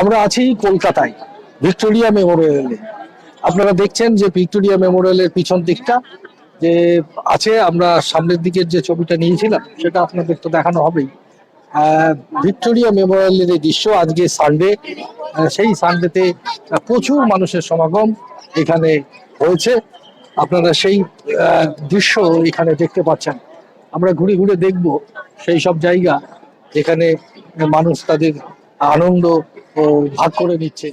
আমরা আছি কলকাতায়, ভিক্টোরিয়া মেমোরিয়ালে। আপনারা দেখছেন যে ভিক্টোরিয়া মেমোরিয়ালের পিছন দিকটা, যে আছে আমরা সামনের দিকের যে ছবিটা নিয়েছিলাম, সেটা আপনাদের তো দেখানো হবেই। ভিক্টোরিয়া মেমোরিয়ালের এই দৃশ্য আজকে সানডে সেই সানডেতে প্রচুর মানুষের সমাগম এখানে হয়েছে। আপনারা সেই দৃশ্য এখানে দেখতে পাচ্ছেন। আমরা ঘুরে ঘুরে দেখব সেই সব জায়গা যেখানে মানুষ তাদের আনন্দ ভাগ করে নিচ্ছে।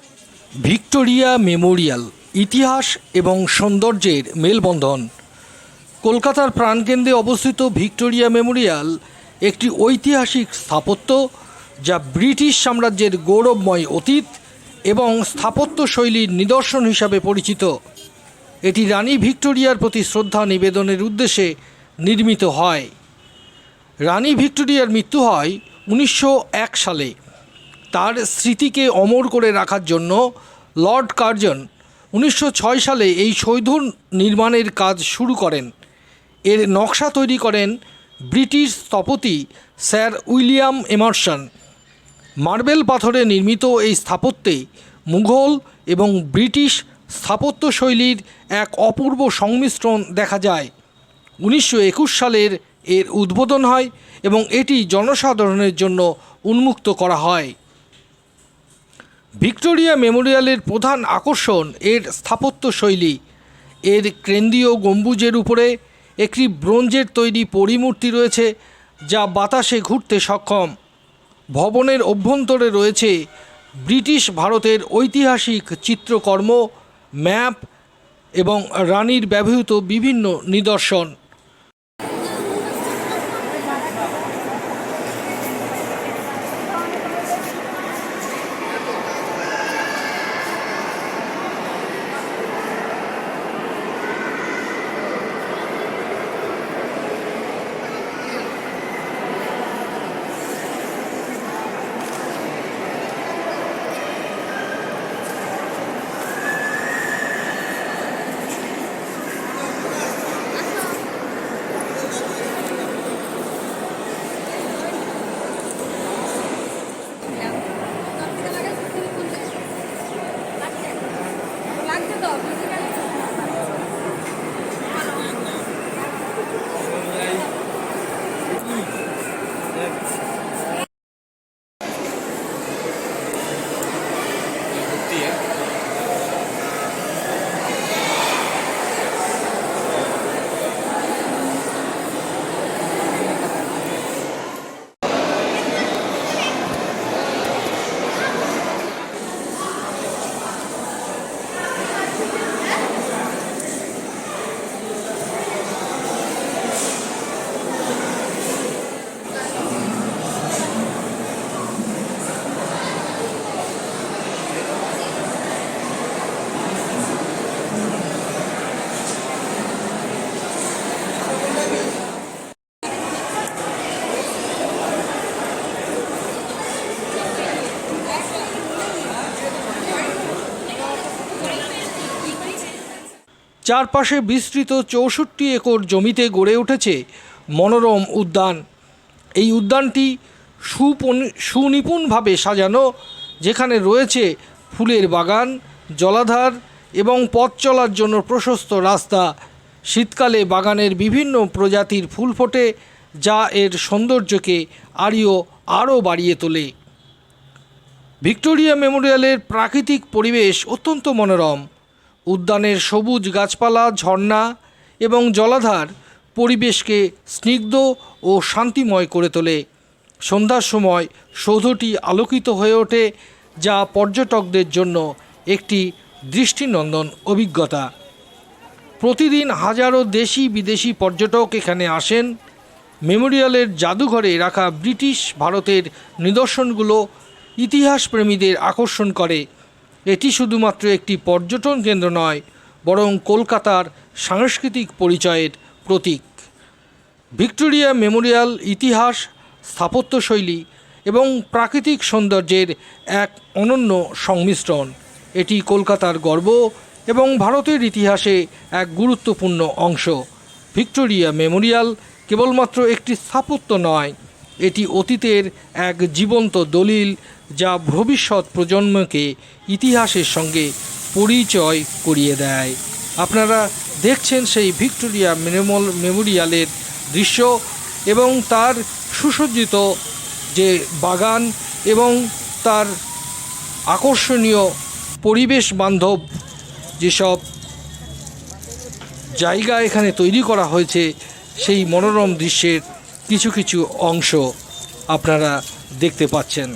ভিক্টোরিয়া মেমোরিয়াল, ইতিহাস এবং সৌন্দর্যের মেলবন্ধন। কলকাতার প্রাণকেন্দ্রে অবস্থিত ভিক্টোরিয়া মেমোরিয়াল একটি ঐতিহাসিক স্থাপত্য যা ব্রিটিশ সাম্রাজ্যের গৌরবময় অতীত এবং স্থাপত্য শৈলীর নিদর্শন হিসাবে পরিচিত। এটি রানী ভিক্টোরিয়ার প্রতি শ্রদ্ধা নিবেদনের উদ্দেশ্যে নির্মিত হয়। রানী ভিক্টোরিয়ার মৃত্যু হয় উনিশশো এক সালে। তার স্মৃতিকে অমর করে রাখার জন্য লর্ড কার্জন উনিশশো ছয় সালে এই সৌধ নির্মাণের কাজ শুরু করেন। এর নকশা তৈরি করেন ব্রিটিশ স্থপতি স্যার উইলিয়াম এমারসন। মার্বেল পাথরে নির্মিত এই স্থাপত্যে মুঘল এবং ব্রিটিশ স্থাপত্য শৈলীর এক অপূর্ব সংমিশ্রণ দেখা যায়। উনিশশো একুশ সালের এর উদ্বোধন হয় এবং এটি জনসাধারণের জন্য উন্মুক্ত করা হয়। ভিক্টোরিয়া মেমোরিয়ালের প্রধান আকর্ষণ এর স্থাপত্য শৈলী। এর কেন্দ্রীয় গম্বুজের উপরে একটি ব্রোঞ্জের তৈরি পরিমূর্তি রয়েছে, যা বাতাসে ঘুরতে সক্ষম। ভবনের অভ্যন্তরে রয়েছে ব্রিটিশ ভারতের ঐতিহাসিক চিত্রকর্ম, ম্যাপ এবং রানীর ব্যবহৃত বিভিন্ন নিদর্শন। চারপাশে বিস্তৃত চৌষট্টি একর জমিতে গড়ে উঠেছে মনোরম উদ্যান। এই উদ্যানটি সুপন- সুনিপুণভাবে সাজানো, যেখানে রয়েছে ফুলের বাগান, জলাধার এবং পথ চলার জন্য প্রশস্ত রাস্তা। শীতকালে বাগানের বিভিন্ন প্রজাতির ফুল ফোটে, যা এর সৌন্দর্যকে আরও আরও বাড়িয়ে তোলে। ভিক্টোরিয়া মেমোরিয়ালের প্রাকৃতিক পরিবেশ অত্যন্ত মনোরম। উদ্যানের সবুজ গাছপালা, ঝর্ণা এবং জলাধার পরিবেশকে স্নিগ্ধ ও শান্তিময় করে তোলে। সন্ধ্যার সময় সৌধটি আলোকিত হয়ে ওঠে, যা পর্যটকদের জন্য একটি দৃষ্টিনন্দন অভিজ্ঞতা। প্রতিদিন হাজারো দেশি বিদেশি পর্যটক এখানে আসেন। মেমোরিয়ালের জাদুঘরে রাখা ব্রিটিশ ভারতের নিদর্শনগুলো ইতিহাসপ্রেমীদের আকর্ষণ করে। এটি শুধুমাত্র একটি পর্যটন কেন্দ্র নয়, বরং কলকাতার সাংস্কৃতিক পরিচয়ের প্রতীক। ভিক্টোরিয়া মেমোরিয়াল ইতিহাস স্থাপত্যশৈলী এবং প্রাকৃতিক সৌন্দর্যের এক অনন্য সংমিশ্রণ। এটি কলকাতার গর্ব এবং ভারতের ইতিহাসে এক গুরুত্বপূর্ণ অংশ। ভিক্টোরিয়া মেমোরিয়াল কেবলমাত্র একটি স্থাপত্য নয়, এটি অতীতের এক জীবন্ত দলিল যা ভবিষ্যৎ প্রজন্মকে ইতিহাসের সঙ্গে পরিচয় করিয়ে দেয়। আপনারা দেখছেন সেই ভিক্টোরিয়া মেমোল- মেমোরিয়ালের দৃশ্য এবং তার সুসজ্জিত যে বাগান এবং তার আকর্ষণীয় পরিবেশ বান্ধব যেসব জায়গা এখানে তৈরি করা হয়েছে, সেই মনোরম দৃশ্যের কিছু কিছু অংশ আপনারা দেখতে পাচ্ছেন।